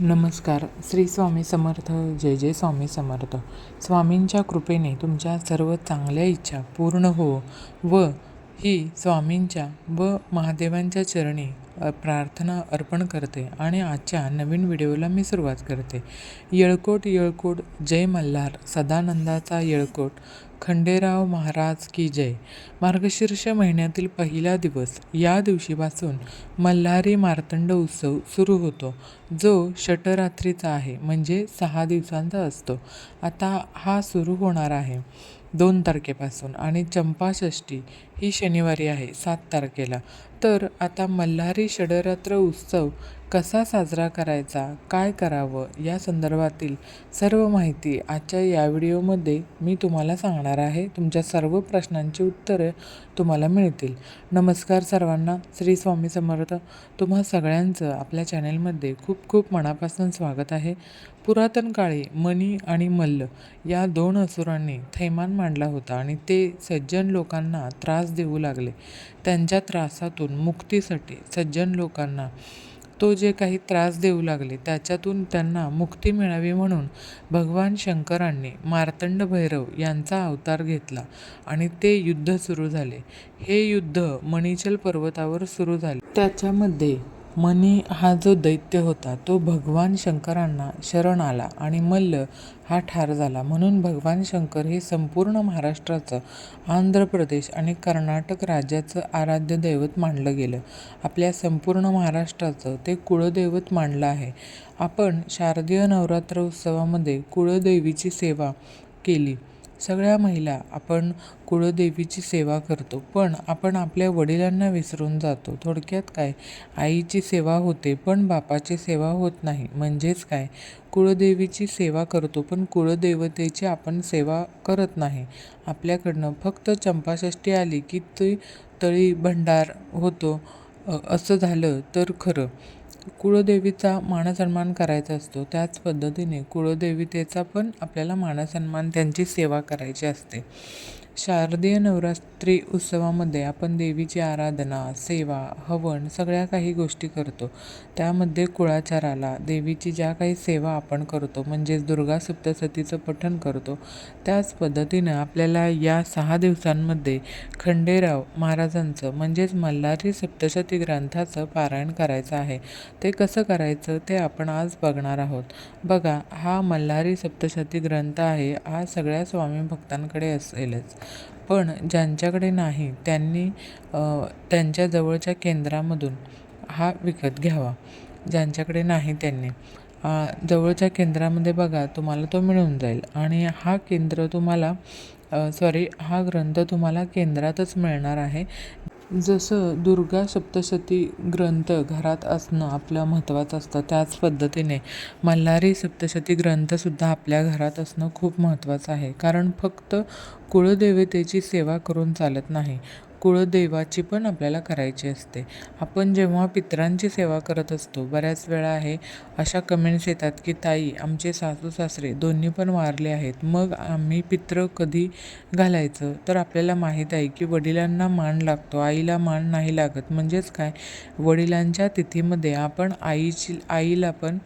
नमस्कार. श्री स्वामी समर्थ जय जय स्वामी समर्थ. स्वामींच्या कृपेने तुमच्या सर्व चांगल्या इच्छा पूर्ण हो व ही स्वामींच्या व महादेवांच्या चरणी प्रार्थना अर्पण करते आणि आजच्या नवीन व्हिडिओला मी सुरुवात करते. येळकोट येळकोट जय मल्हार. सदानंदाचा येळकोट. खंडेराव महाराज की जय. मार्गशीर्ष महिन्यातील पहिला दिवस. या दिवशीपासून मल्हारी मार्तंड उत्सव सुरू होतो. जो षटरात्रीचा आहे म्हणजे सहा दिवसांचा असतो. आता हा सुरू होणार आहे दोन तारखेपासून आणि चंपाषष्ठी ही शनिवारी आहे सात तारखेला. तर आता मल्हारी षडरात्र उत्सव कसा साजरा करायचा काय करावं या संदर्भातील सर्व माहिती आजच्या या व्हिडिओमध्ये मी तुम्हाला सांगणार आहे. तुमच्या सर्व प्रश्नांची उत्तरं तुम्हाला मिळतील. नमस्कार सर्वांना. श्री स्वामी समर्थ. तुम्हा सगळ्यांचं आपल्या चॅनेलमध्ये खूप खूप मनापासून स्वागत आहे. पुरातन काळी मणी आणि मल्ल या दोन असुरांनी थैमान मांडला होता आणि ते सज्जन लोकांना त्रास देऊ लागले. त्यांच्या त्रासातून मुक्तीसाठी सज्जन लोकांना तो जे काही त्रास देऊ लागले त्याच्यातून त्यांना मुक्ती मिळावी म्हणून भगवान शंकरांनी मार्तंड भैरव यांचा अवतार घेतला आणि ते युद्ध सुरू झाले. हे युद्ध मणिचल पर्वतावर सुरू झाले. त्याच्यामध्ये मनी हा जो दैत्य होता तो भगवान शंकरांना शरण आला आणि मल्ल हा ठार झाला. म्हणून भगवान शंकर हे संपूर्ण महाराष्ट्राचं आंध्र प्रदेश आणि कर्नाटक राज्याचं आराध्य दैवत मानलं गेलं. आपल्या संपूर्ण महाराष्ट्राचं ते कुळदैवत मानलं आहे. आपण शारदीय नवरात्र उत्सवामध्ये कुळदेवीची सेवा केली. सगळ्या महिला आपण कुळदेवीची सेवा करतो पण आपण आपल्या वडिलांना विसरून जातो. थोडक्यात काय? आईची सेवा होते पण बापाची सेवा होत नाही. म्हणजेच काय? कुळदेवीची सेवा करतो पण कुळदेवतेची आपण सेवा करत नाही. आपल्याकडनं फक्त चंपाषष्ठी आली की ती तळी भंडार होतो. असं झालं तर खरं. कुळदेवीचा मानसन्मान करायचा असतो. त्याच पद्धतीने कुळदेवतेचा पण आपल्याला मानसन्मान त्यांची सेवा करायची असते. शारदीय नवरात्री उत्सवामध्ये आपण देवीची आराधना सेवा हवन सगळ्या काही गोष्टी करतो. त्यामध्ये कुळाचाराला देवीची ज्या काही सेवा आपण करतो म्हणजेच दुर्गा सप्तसतीचं पठण करतो त्याच पद्धतीनं आपल्याला या सहा दिवसांमध्ये खंडेराव महाराजांचं म्हणजेच मल्हारी सप्तशती ग्रंथाचं पारायण करायचं आहे. ते कसं करायचं ते आपण आज बघणार आहोत. बघा हा मल्हारी सप्तशती ग्रंथ आहे हा सगळ्या स्वामी भक्तांकडे असेलच पण ज्यांच्याकडे नाही त्यांनी त्यांच्या जवळच्या केंद्रामधून हा विकत घ्यावा. ज्यांच्याकडे नाही त्यांनी. जवळच्या केंद्रामध्ये बघा तुम्हाला तो मिळून जाईल. आणि हा केंद्र तुम्हाला सॉरी हा ग्रंथ तुम्हाला केंद्रातच मिळणार आहे. जसं दुर्गा सप्तशती ग्रंथ घरात असणं आपलं महत्त्वाचं असतं त्याच पद्धतीने मल्हारी सप्तशती ग्रंथसुद्धा आपल्या घरात असणं खूप महत्त्वाचं आहे. कारण फक्त कुळदेवतेची सेवा करून चालत नाही. कुळदेवाची पण आपल्याला करायची असते. आपण जेव्हा पितरांची सेवा करत असतो बऱ्याच वेळा आहे अशा कमेंट्स येतात की ताई आमचे सासू सासरे दोन्ही पण वारले आहेत. मग आम्ही पित्र कधी घालायचं? तर आपल्याला माहीत आहे की वडिलांना मान लागतो आईला मान नाही लागत. म्हणजेच काय? वडिलांच्या तिथीमध्ये आपण आईची आईला पण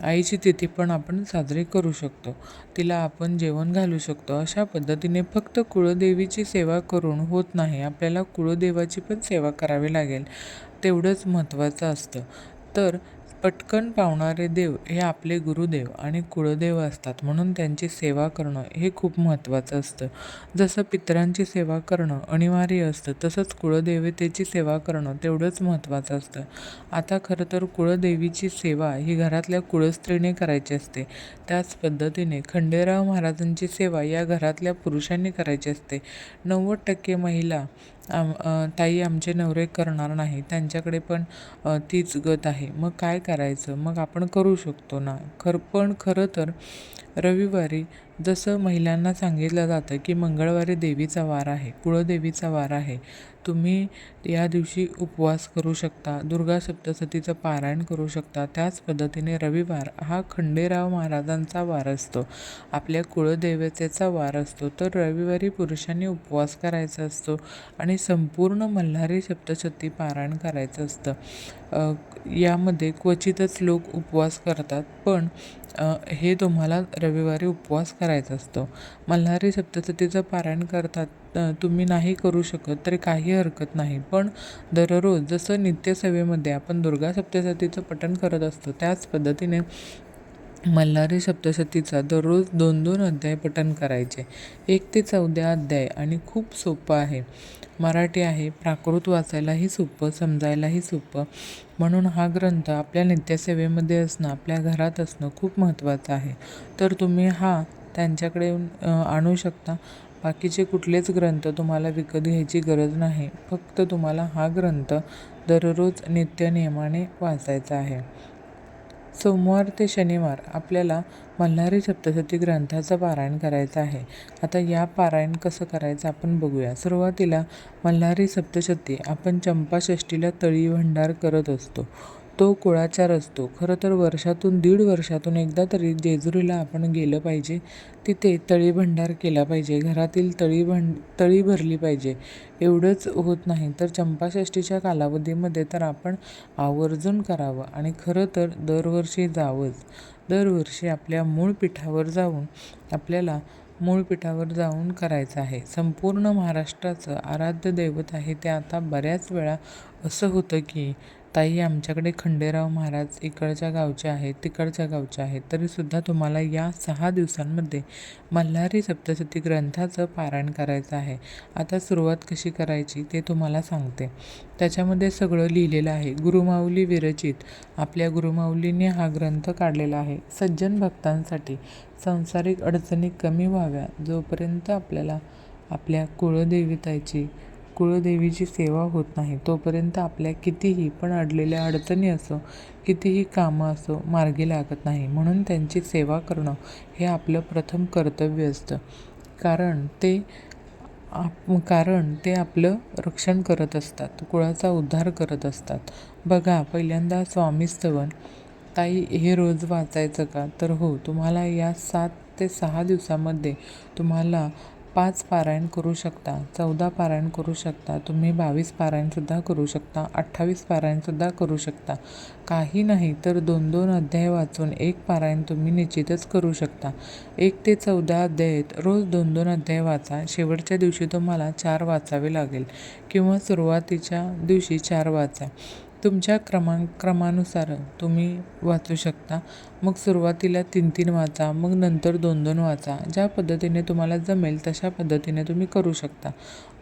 आईची तिथी पण आपण साजरी करू शकतो. तिला आपण जेवण घालू शकतो. अशा पद्धतीने फक्त कुळदेवीची सेवा करून होत नाही आपल्याला कुळदेवाची पण सेवा करावी लागेल. तेवढंच महत्त्वाचं असतं. तर पटकन पावणारे देव हे आपले गुरुदेव आणि कुळदेव असतात. म्हणून त्यांची सेवा करणं हे खूप महत्त्वाचं असतं. जसं पितरांची सेवा करणं अनिवार्य असतं तसंच कुळदेवतेची सेवा करणं तेवढंच महत्त्वाचं असतं. आता खरं तर कुळदेवीची सेवा ही घरातल्या कुळस्त्रीने करायची असते. त्याच पद्धतीने खंडेराव महाराजांची सेवा या घरातल्या पुरुषांनी करायची असते. नव्वद टक्के महिला आम ताई आमचे नवरे करणार नाही त्यांच्याकडे पण तीच गत आहे. मग काय करायचं? मग आपण करू शकतो ना. खरं पण खरं तर रविवारी जसं महिलांना सांगितलं जातं की मंगळवारी देवीचा वार आहे कुळदेवीचा वार आहे तुम्ही या दिवशी उपवास करू शकता दुर्गा सप्तशतीचं पारायण करू शकता. त्याच पद्धतीने रविवार हा खंडेराव महाराजांचा वार असतो. आपल्या कुळदेवतेचा वार असतो. तर रविवारी पुरुषांनी उपवास करायचा असतो आणि संपूर्ण मल्हारी सप्तशती पारायण करायचं असतं. यामध्ये क्वचितच लोक उपवास करतात पण हे तुम्हाला रविवारी उपवास करायचा असतो. मल्हारी सप्तशतीचं पारायण करतात तुम्ही नाही करू शकत तरी काही हरकत नाही. पण दररोज जसं नित्यसेवेमध्ये आपण दुर्गा सप्तशतीचं पठण करत असतो त्याच पद्धतीने मल्हारी सप्तशतीचा दररोज दोन दोन अध्याय पठण करायचे. एक ते चौदा अध्याय आणि खूप सोपं आहे. मराठी आहे प्राकृत वाचायलाही सोपं समजायलाही सोपं. म्हणून हा ग्रंथ आपल्या नित्यसेवेमध्ये असणं आपल्या घरात असणं खूप महत्त्वाचं आहे. तर तुम्ही हा त्यांच्याकडे आणू शकता. बाकीचे कुठलेच ग्रंथ तुम्हाला विकत घ्यायची गरज नाही. फक्त तुम्हाला हा ग्रंथ दररोज नित्यनियमाने वाचायचा आहे. सोमवार ते शनिवार आपल्याला मल्हारी सप्तशती ग्रंथाचं पारायण करायचं आहे. आता या पारायण कसं करायचं आपण बघूया. सुरुवातीला मल्हारी सप्तशती आपण चंपाषष्टीला तळी भंडार करत असतो. तो कुळाचार असतो. खरं तर वर्षातून दीड वर्षातून एकदा तरी जेजुरीला आपण गेलं पाहिजे. तिथे तळी भंडार केला पाहिजे. घरातील तळीभं तळी भरली पाहिजे. एवढंच होत नाही. तर चंपाषष्टीच्या कालावधीमध्ये तर आपण आवर्जून करावं. आणि खरं तर दरवर्षी जावंच. दरवर्षी आपल्या मूळ पीठावर जाऊन आपल्याला मूळ पीठावर जाऊन करायचं आहे. संपूर्ण महाराष्ट्राचं आराध्य दैवत आहे ते आता बऱ्याच वेळा असं होतं की ताई आमच्याकडे खंडेराव महाराज इकडच्या गावचे आहेत तिकडच्या गावचे आहेत. तरीसुद्धा तुम्हाला या सहा दिवसांमध्ये मल्हारी सप्तशती ग्रंथाचं पारायण करायचं आहे. आता सुरुवात कशी करायची ते तुम्हाला सांगते. त्याच्यामध्ये सगळं लिहिलेलं आहे. गुरुमाऊली विरचित. आपल्या गुरुमाऊलीने हा ग्रंथ काढलेला आहे. सज्जन भक्तांसाठी सांसारिक अडचणी कमी व्हाव्या जोपर्यंत आपल्याला आपल्या कुळदेविताची कुळदेवीची सेवा होत नाही. तोपर्यंत आपल्या कितीही पण अडलेल्या अडचणी असो कितीही कामं असो मार्गी लागत नाही. म्हणून त्यांची सेवा करणं हे आपलं प्रथम कर्तव्य असतं. कारण ते आप कारण ते आपलं रक्षण करत असतात. कुळाचा उद्धार करत असतात. बघा पहिल्यांदा स्वामीस्तवन ताई हे रोज वाचायचं का? तर हो तुम्हाला या सात ते सहा दिवसामध्ये तुम्हाला पाच पारायण करू शकता चौदा पारायण करू शकता तुम्ही बावीस पारायणसुद्धा करू शकता अठ्ठावीस पारायणसुद्धा करू शकता. काही नाही तर दोन दोन अध्याय वाचून एक पारायण तुम्ही निश्चितच करू शकता. एक ते चौदा अध्यायत रोज दोन दोन अध्याय वाचा शेवटच्या दिवशी तुम्हाला चार वाचावे लागेल किंवा सुरुवातीच्या दिवशी चार वाचा. तुमच्या क्रमांक क्रमानुसार तुम्ही वाचू शकता. मग सुरुवातीला तीन तीन वाचा मग नंतर दोन दोन वाचा. ज्या पद्धतीने तुम्हाला जमेल तशा पद्धतीने तुम्ही करू शकता.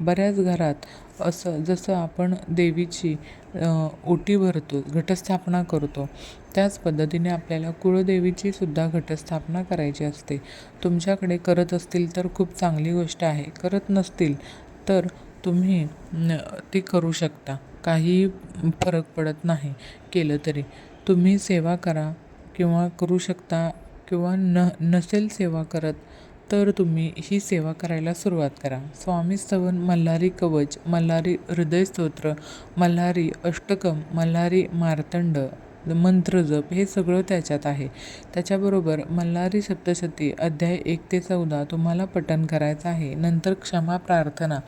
बऱ्याच घरात असं जसं आपण देवीची ओटी भरतो घटस्थापना करतो त्याच पद्धतीने आपल्याला कुळदेवीची सुद्धा घटस्थापना करायची असते. तुमच्याकडे करत असतील तर खूप चांगली गोष्ट आहे. करत नसतील तर तुम्ही ती करू शकता. काही फरक पडत नाही केलं तरी. तुम्ही सेवा करा किंवा करू शकता किंवा न नसेल सेवा करत तर तुम्ही ही सेवा करायला सुरुवात करा. स्वामी स्तवन मल्हारी कवच मल्हारी हृदयस्तोत्र मल्हारी अष्टकम मल्हारी मार्तंड मंत्र जप हे सगळं त्याच्यात आहे. त्याच्याबरोबर मल्हारी सप्तशती अध्याय एक ते चौदा तुम्हाला पठण करायचं आहे. नंतर क्षमा प्रार्थना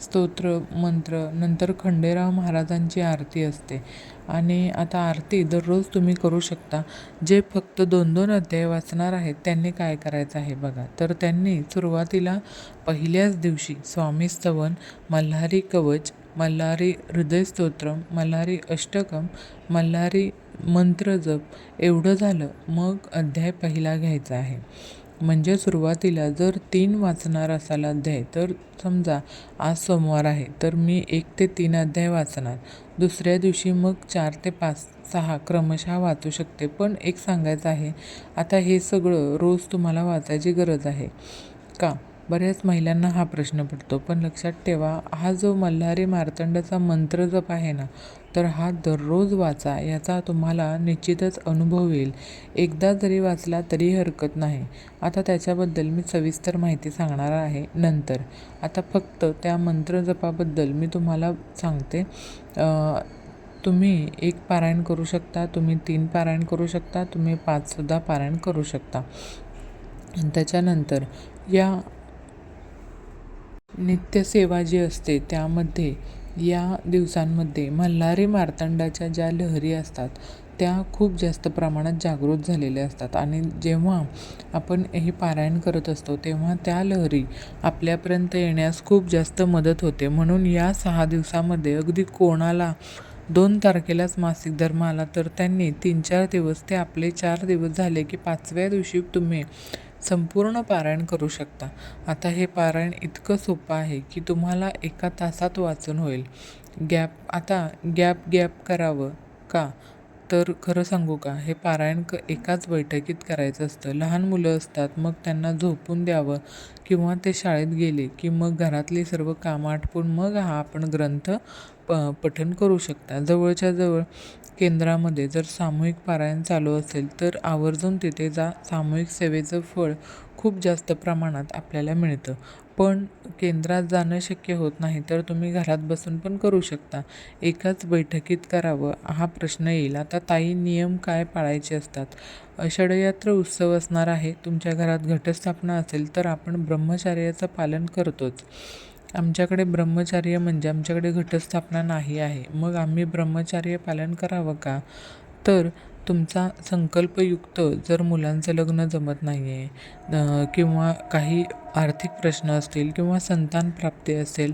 स्तोत्र मंत्र नंतर खंडेराव महाराजांची आरती असते. आणि आता आरती दररोज तुम्ही करू शकता. जे फक्त दोन दोन अध्याय वाचणार आहेत त्यांनी काय करायचं आहे बघा. तर त्यांनी सुरुवातीला पहिल्याच दिवशी स्वामी स्तवन मल्हारी कवच मल्हारी हृदयस्तोत्रम मल्हारी अष्टकम मल्हारी मंत्र जप एवढं झालं मग अध्याय पहिला घ्यायचा आहे. म्हणजे सुरुवातीला जर तीन वाचणार असाल अध्याय तर समजा आज सोमवार आहे तर मी एक ते तीन अध्याय वाचणार. दुसऱ्या दिवशी मग चार ते पाच सहा क्रमशः वाचू शकते. पण एक सांगायचं आहे आता हे सगळं रोज तुम्हाला वाचायची गरज आहे. का? बऱ्याच महिलांना हा प्रश्न पडतो. पण लक्षात ठेवा हा जो मल्हारी मार्तंडाचा मंत्र जप आहे ना तर हा दररोज वाचा याचा तुम्हाला निश्चितच अनुभव येईल. एकदा जरी वाचला तरी हरकत नाही. आता त्याच्याबद्दल मी सविस्तर माहिती सांगणार आहे नंतर. आता फक्त त्या मंत्र जपाबद्दल मी तुम्हाला सांगते. तुम्ही एक पारायण करू शकता तुम्ही तीन पारायण करू शकता तुम्ही पाचसुद्धा पारायण करू शकता. त्याच्यानंतर या नित्यसेवा जी असते त्यामध्ये या दिवसांमध्ये मल्हारी मार्तंडाच्या ज्या लहरी असतात त्या खूप जास्त प्रमाणात जागृत झालेल्या असतात. आणि जेव्हा आपण हे पारायण करत असतो तेव्हा त्या लहरी आपल्यापर्यंत येण्यास खूप जास्त मदत होते. म्हणून या सहा दिवसामध्ये अगदी कोणाला दोन तारखेलाच मासिक धर्म आला तर त्यांनी तीन चार दिवस ते आपले चार दिवस झाले की पाचव्या दिवशी तुम्ही संपूर्ण पारायण करू शकता. आता हे पारायण इतकं सोपं आहे की तुम्हाला एका तासात वाचून होईल. गॅप आता गॅप गॅप करावं का? तर खरं सांगू का? हे पारायण क एकाच बैठकीत करायचं असतं. लहान मुलं असतात मग त्यांना झोपून द्यावं किंवा ते शाळेत गेले की मग घरातली सर्व कामं आटपून मग हा आपण ग्रंथ प पठण करू शकता. जवळच्या जवळ केंद्रामध्ये जर सामूहिक पारायण चालू असेल तर आवर्जून तिथे जा सामूहिक सेवेचं फळ खूप जास्त प्रमाणात आपल्याला मिळतं. पण केंद्रात जाणं शक्य होत नाही तर तुम्ही घरात बसून पण करू शकता. एकाच बैठकीत करावं हा प्रश्न येईल. आता ताई नियम काय पाळायचे असतात? षडयात्र उत्सव असणार आहे. तुमच्या घरात घटस्थापना असेल तर आपण ब्रह्मचर्याचं पालन करतोच. आमच्याकडे ब्रह्मचर्य म्हणजे आमच्याकडे घटस्थापना नाही आहे. मग आम्ही ब्रह्मचार्य पालन करावं का? तर तुमचा संकल्पयुक्त जर मुलांचं लग्न जमत नाही आहे किंवा काही आर्थिक प्रश्न असतील किंवा संतान प्राप्ती असेल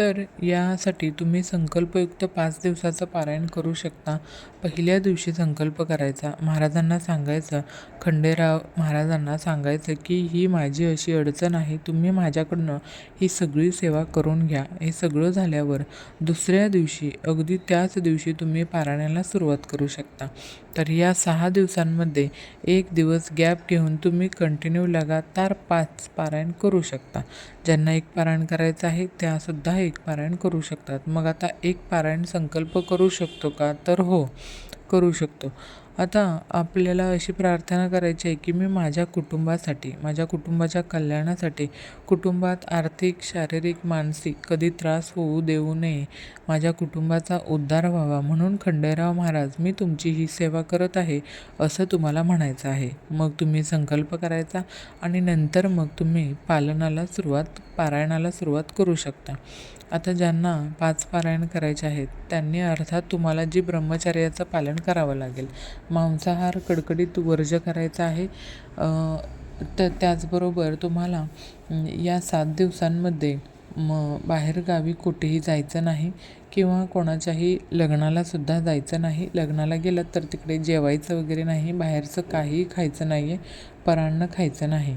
तर यासाठी तुम्ही संकल्पयुक्त पाच दिवसाचं पारायण करू शकता. पहिल्या दिवशी संकल्प करायचा. महाराजांना सांगायचं खंडेराव महाराजांना सांगायचं की ही माझी अशी अडचण आहे तुम्ही माझ्याकडनं ही सगळी सेवा करून घ्या. हे सगळं झाल्यावर दुसऱ्या दिवशी अगदी त्याच दिवशी तुम्ही पारायणाला सुरुवात करू शकता. तर या सहा दिवसांमध्ये एक दिवस गॅप घेऊन तुम्ही कंटिन्यू लगातार पाच पारायण करू शकता. ज्यांना एक पारायण करायचं आहे त्यासुद्धा एक पारायण करू शकतात. मग आता एक पारायण संकल्प करू शकतो का? तर हो करू शकतो. आता आपल्याला अशी प्रार्थना करायची आहे की मी माझ्या कुटुंबासाठी माझ्या कुटुंबाच्या कल्याणासाठी कुटुंबात आर्थिक शारीरिक मानसिक कधी त्रास होऊ देऊ नये माझ्या कुटुंबाचा उद्धार व्हावा म्हणून खंडेराव महाराज मी तुमची ही सेवा करत आहे असं तुम्हाला म्हणायचं आहे. मग तुम्ही संकल्प करायचा आणि नंतर मग तुम्ही पालनाला सुरुवात पारायणाला सुरुवात करू शकता. आता ज्यांना पाच पारायण करायचे आहेत त्यांनी अर्थात तुम्हाला जी ब्रह्मचर्याचं पालन करावं लागेल मांसाहार कडकडीत वर्ज करायचा आहे. तर त्याचबरोबर तुम्हाला या सात दिवसांमध्ये म बाहेरगावी कुठेही जायचं नाही किंवा कोणाच्याही लग्नालासुद्धा जायचं नाही. लग्नाला गेलं तर तिकडे जेवायचं वगैरे नाही बाहेरचं काहीही खायचं नाही आहे परान्न खायचं नाही.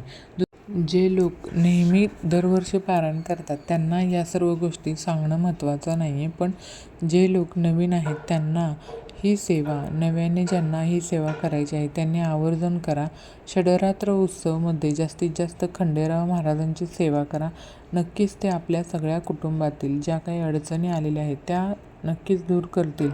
जे लोक नेहमी दरवर्षी पारायण करतात त्यांना या सर्व गोष्टी सांगणं महत्त्वाचं नाही आहे पण जे लोक नवीन आहेत त्यांना ही सेवा नव्याने ज्यांना ही सेवा करायची आहे त्यांनी आवर्जून करा. षडरात्र उत्सवमध्ये जास्तीत जास्त खंडेराव महाराजांची सेवा करा. नक्कीच ते आपल्या सगळ्या कुटुंबातील ज्या काही अडचणी आलेल्या आहेत त्या नक्कीच दूर करतील.